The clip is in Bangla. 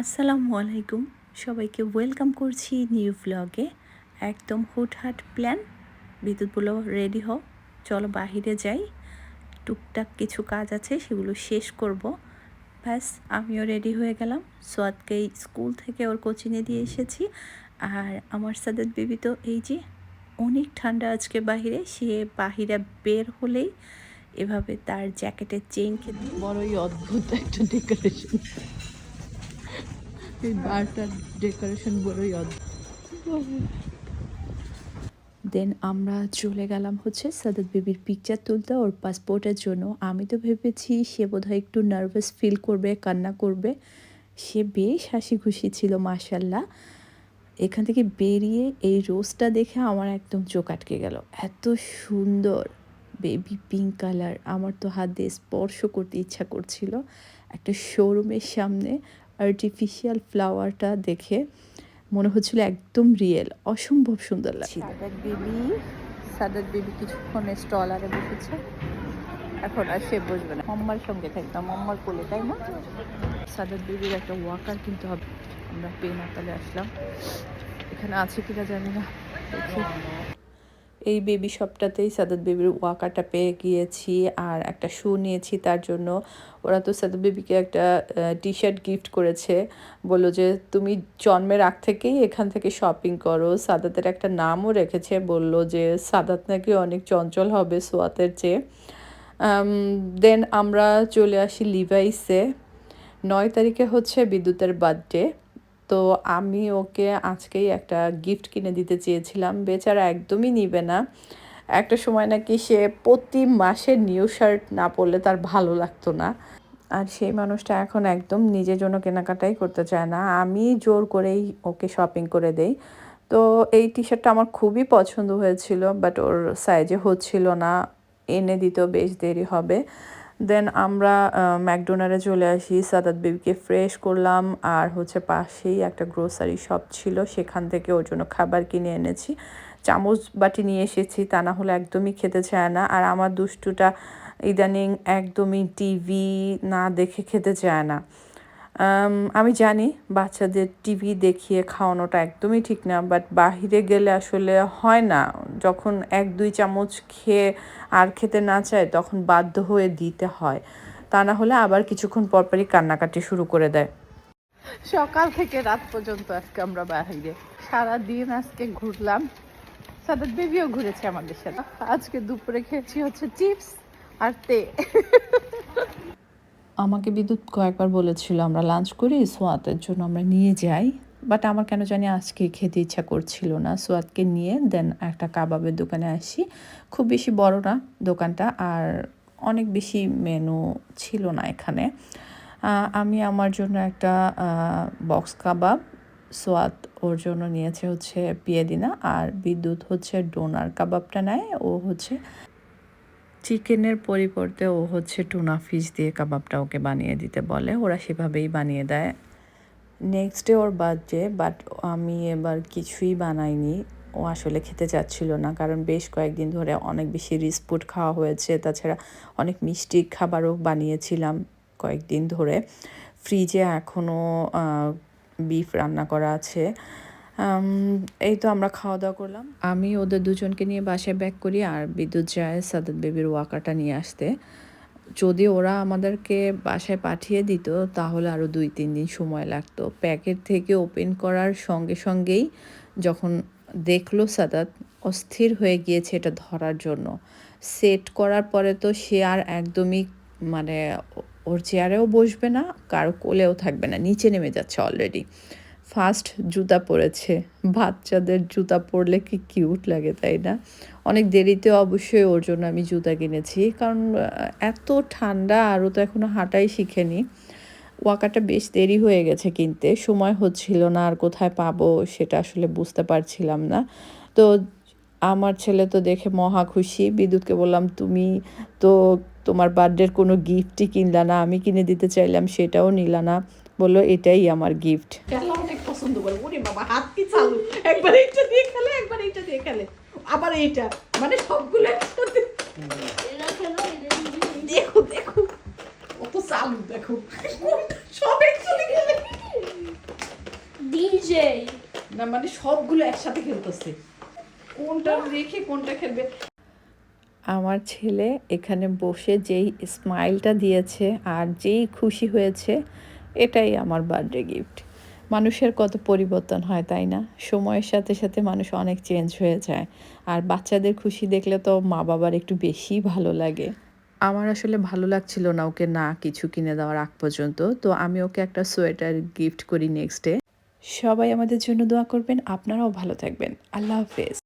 আসসালামু আলাইকুম। সবাইকে ওয়েলকাম করছি নিউ ব্লগে একদম হুটহাট প্ল্যান বিদ্যুৎ বলো রেডি হও। চলো বাহিরে যাই। টুকটাক কিছু কাজ আছে, সেগুলো শেষ করব। ব্যাস, আমিও রেডি হয়ে গেলাম। সোয়াদকে স্কুল থেকে ওর কোচিংয়ে দিয়ে এসেছি। আর আমার সাদাত বেবি তো এই যে অনেক ঠান্ডা আজকে বাহিরে, সে বাহিরে বের হলেই এভাবে তার জ্যাকেটের চেইন খেতে বড়ই অদ্ভুত একটা ডেকোরেশন দেন আমরা চলে গেলাম হচ্ছে সাদাত বেবির পিকচার তুলতে ওর পাসপোর্টের জন্য। আমি তো ভেবেছি সে বোধহয় একটু নার্ভাস ফিল করবে, কান্না করবে। সে বেশ হাসি খুশি ছিল মার্শাল্লাহ এখান থেকে বেরিয়ে এই রোজটা দেখে আমার একদম চোখ আটকে গেল। এত সুন্দর বেবি পিঙ্ক কালার আমার তো হাত দিয়ে স্পর্শ করতে ইচ্ছা করছিল। একটা শোরুমের সামনে আর্টিফিশিয়াল ফ্লাওয়ারটা দেখে মনে হচ্ছিল একদম রিয়েল অসম্ভব সুন্দর লাগছিল বেবি সাদাত বেবি কিছুক্ষণ স্টলারে বসেছে। এখন আর সে বসবে না। মম্মার সঙ্গে থাকতাম মম্মার কোলে, তাই না? সাদাত বেবির একটা ওয়াকার কিনতে হবে। আমরা পেন আতালে আসলাম। এখানে আছে কিনা জানি না। দেখি। এই বেবি শপটাতেই সাদাত বেবির ওয়াকারটা পেয়ে গিয়েছি আর একটা শু নিয়েছি তার জন্য। ওরা তো সাদাত বেবিকে একটা টি শার্ট গিফট করেছে। বলল যে, তুমি জন্মের আগ থেকেই এখান থেকে শপিং করো। সাদাতের একটা নামও রেখেছে, বলল যে, সাদাত নাকি অনেক চঞ্চল হবে সোয়াতের চেয়ে। দেন আমরা চলে আসি লিভাইসে নয় তারিখে হচ্ছে বিদ্যুতের বার্থডে তো আমি ওকে আজকেই একটা গিফট কিনে দিতে চেয়েছিলাম। বেচারা একদমই নিবে না। একটা সময় নাকি সে প্রতি মাসে নিউ শার্ট না পরলে তার ভালো লাগতো না। আর সেই মানুষটা এখন একদম নিজের জন্য কেনাকাটাই করতে চায় না। আমি জোর করেই ওকে শপিং করে দেই। তো এই টি শার্টটা আমার খুবই পছন্দ হয়েছিল বাট ওর সাইজে হচ্ছিল না। এনে দিতেও বেশ দেরি হবে। দেন আমরা ম্যাকডোনারে চলে আসি, সাদাত বেবিকে ফ্রেশ করলাম, আর হচ্ছে পাশেই একটা গ্রোসারি শপ ছিল, সেখান থেকে ওর জন্য খাবার কিনে এনেছি। চামচ বাটি নিয়ে এসেছি, তা না হলে একদমই খেতে চায় না। আর আমার দুষ্টুটা ইদানিং একদমই টিভি না দেখে খেতে চায় না। আমি জানি বাচ্চাদের টিভি দেখিয়ে খাওয়ানোটা একদমই ঠিক না বাট বাহিরে গেলে আসলে হয় না। যখন এক, দুই চামচ খেয়ে আর খেতে না চায়, তখন বাধ্য হয়ে দিতে হয়। তা না হলে আবার কিছুক্ষণ পরপরই কান্নাকাটি শুরু করে দেয়। সকাল থেকে রাত পর্যন্ত আজকে আমরা বাহিরে। সারা দিন আজকে ঘুরলাম। সাদাত বেবিও ঘুরেছে আমাদের সাথে। আজকে দুপুরে খেয়েছি হচ্ছে চিপস আর তে। আমাকে বিদ্যুৎ কয়েকবার বলেছিল, আমরা লাঞ্চ করি সোয়াতের জন্য আমরা নিয়ে যাই। বাট আমার কেন জানি আজকে খেতে ইচ্ছা করছিল না। সোয়াদকে নিয়ে দেন একটা কাবাবের দোকানে আসি। খুব বেশি বড় না দোকানটা, আর অনেক বেশি মেনু ছিল না এখানে। আমি আমার জন্য একটা বক্স কাবাব, সোয়াদ ওর জন্য নিয়েছে হচ্ছে পিয়েদিনা আর বিদ্যুৎ হচ্ছে ডোনার কাবাবটা নেয়। ও হচ্ছে চিকেনের পরিবর্তে ও হচ্ছে টুনা ফিশ দিয়ে কাবাবটা ওকে বানিয়ে দিতে বলে। ওরা সেভাবেই বানিয়ে দেয়। নেক্সট ডে ওর বার্থডে বাট আমি এবার কিছুই বানাইনি। ও আসলে খেতে চাচ্ছিল না, কারণ বেশ কয়েকদিন ধরে অনেক বেশি রিসপুট খাওয়া হয়েছে। তাছাড়া অনেক মিষ্টি খাবারও বানিয়েছিলাম কয়েকদিন ধরে। ফ্রিজে এখনও বিফ রান্না করা আছে। এই তো আমরা খাওয়া দাওয়া করলাম। আমি ওদের দুজনকে নিয়ে বাসায় ব্যাক করি আর বিদ্যুৎ যায় সাদাত বেবির ওয়াকারটা নিয়ে আসতে। যদি ওরা আমাদেরকে বাসায় পাঠিয়ে দিত, তাহলে আরও দুই, তিন দিন সময় লাগতো। প্যাকেট থেকে ওপেন করার সঙ্গে সঙ্গেই যখন দেখল সাদাত, অস্থির হয়ে গিয়েছে এটা ধরার জন্য। সেট করার পরে তো সে আর একদমই মানে ওর চেয়ারেও বসবে না, কারও কোলেও থাকবে না, নিচে নেমে যাচ্ছে অলরেডি ফার্স্ট জুতা পরেছে। বাচ্চাদের জুতা পরলে কি কিউট লাগে, তাই না? অনেক দেরিতে অবশ্যই ওর জন্য আমি জুতা কিনেছি। কারণ এত ঠান্ডা আরও তো এখনও হাঁটাই শিখেনি। ওয়াকাটা বেশ দেরি হয়ে গেছে কিনতে। সময় হচ্ছিল না, আর কোথায় পাবো সেটা আসলে বুঝতে পারছিলাম না। তো আমার ছেলে তো দেখে মহা খুশি। বিদ্যুৎকে বললাম, তুমি তো তোমার বার্থডের কোনো গিফটই কিনলা না। আমি কিনে দিতে চাইলাম, সেটাও নিলা না। বলল, এটাই আমার গিফট। বাবা হাত কি চালু? একবার এইটা দিয়ে খেলে একবার এইটা দিয়ে খেলে। আবার এইটা মানে সবগুলো একসাথে। দেখো দেখো কত চালু দেখো। সব একসাথে খেলে মানে সবগুলো একসাথে খেলতেছে। কোনটা রেখে কোনটা খেলবে? আমার ছেলে এখানে বসে যেই স্মাইলটা দিয়েছে আর যেই খুশি হয়েছে এটাই আমার বার্থডে গিফট মানুষের কত পরিবর্তন হয় তাই না? সময়ের সাথে সাথে মানুষ অনেক চেঞ্জ হয়ে যায়। আর বাচ্চাদের খুশি দেখলে তো মা বাবার একটু বেশি ভালো লাগে। আমার আসলে ভালো লাগছিল না ওকে না কিছু কিনে দেওয়ার আগ পর্যন্ত। তো আমি ওকে একটা সোয়েটার গিফট করি নেক্সট ডে সবাই আমাদের জন্য দোয়া করবেন। আপনারাও ভালো থাকবেন। আল্লাহ হাফেজ।